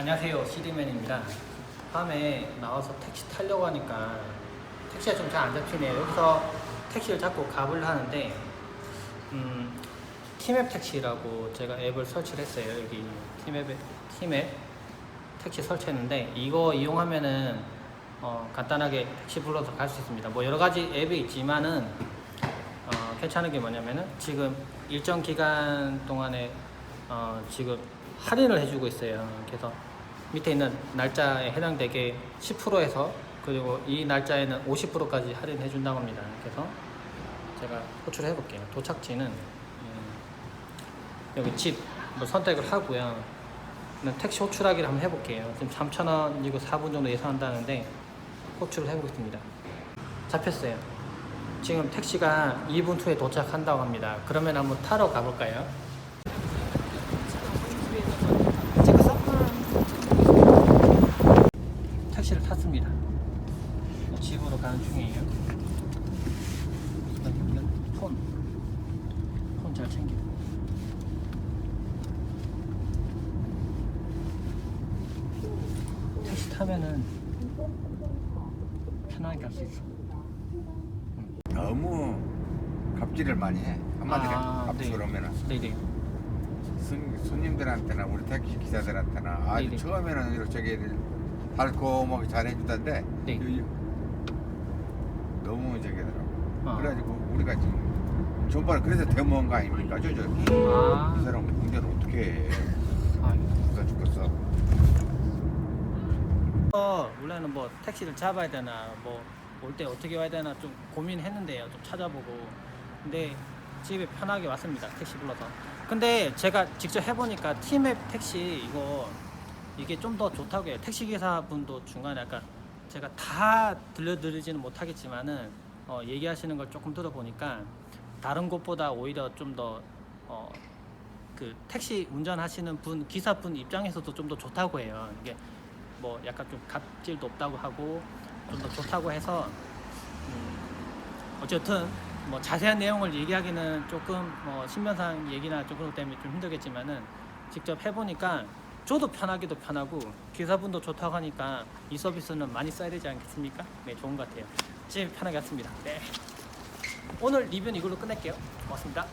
안녕하세요. 시리맨입니다. 밤에 나와서 택시 타려고 하니까 택시가 좀 잘 안 잡히네요. 여기서 택시를 잡고 가보려 하는데 음, 티맵 택시라고 제가 앱을 설치를 했어요. 여기 티맵에 티맵 택시 설치했는데 이거 이용하면은 어, 간단하게 택시 불러서 갈 수 있습니다. 뭐 여러 가지 앱이 있지만은 어, 괜찮은 게 뭐냐면은 지금 일정 기간 동안에 어, 지금 할인을 해주고 있어요. 그래서 밑에 있는 날짜에 해당되게 10%에서 그리고 이 날짜에는 50%까지 할인해 준다고 합니다. 그래서 제가 호출해 볼게요. 도착지는 음, 여기 집뭐 선택을 하고요. 택시 호출하기를 한번 해볼게요. 지금 3,000원이고 4분 정도 예상한다는데 호출을 해보겠습니다. 잡혔어요. 지금 택시가 2분 후에 도착한다고 합니다. 그러면 한번 타러 가볼까요? 찍었어? 택시를 탔습니다. 집으로 가는 중이에요. 여기는 폰. 폰 잘 챙기고. 택시 타면은 편하게 갈 수 있어. 너무 갑질을 많이 해. 한마디로 아, 갑질 네. 오면은 네네. 손, 손님들한테나 우리 택시 기사들한테나 아주 네네. 처음에는 이렇게 저기 달콤하게 잘해주던데 네. 이- 너무 저기더라고. 아. 그래가지고 우리가 지금 전번에 그래서 대모한 거 아닙니까? 저, 저, 아. 이 사람 운전을 어떻게 해? 아, 누가 죽겠어? 어, 원래는 뭐 택시를 잡아야 되나 뭐 올 때 어떻게 와야 되나 좀 고민했는데요 좀 찾아보고 근데 집에 편하게 왔습니다 택시 불러서 근데 제가 직접 해보니까 티맵 택시 이거 이게 좀 더 좋다고 해요 택시 기사분도 중간에 약간 제가 다 들려드리지는 못하겠지만은 어, 얘기하시는 걸 조금 들어보니까 다른 곳보다 오히려 좀더 어, 그 택시 운전하시는 분 기사분 입장에서도 좀 더 좋다고 해요. 이게 뭐 약간 좀 갑질도 없다고 하고 좀 더 좋다고 해서 음, 어쨌든 뭐 자세한 내용을 얘기하기는 조금 뭐 신변상 얘기나 것 때문에 좀 힘들겠지만은 직접 해보니까 저도 편하기도 편하고 기사분도 좋다고 하니까 이 서비스는 많이 써야 되지 않겠습니까? 네 좋은 것 같아요. 제일 편하게 왔습니다. 네 오늘 리뷰는 이걸로 끝낼게요. 고맙습니다.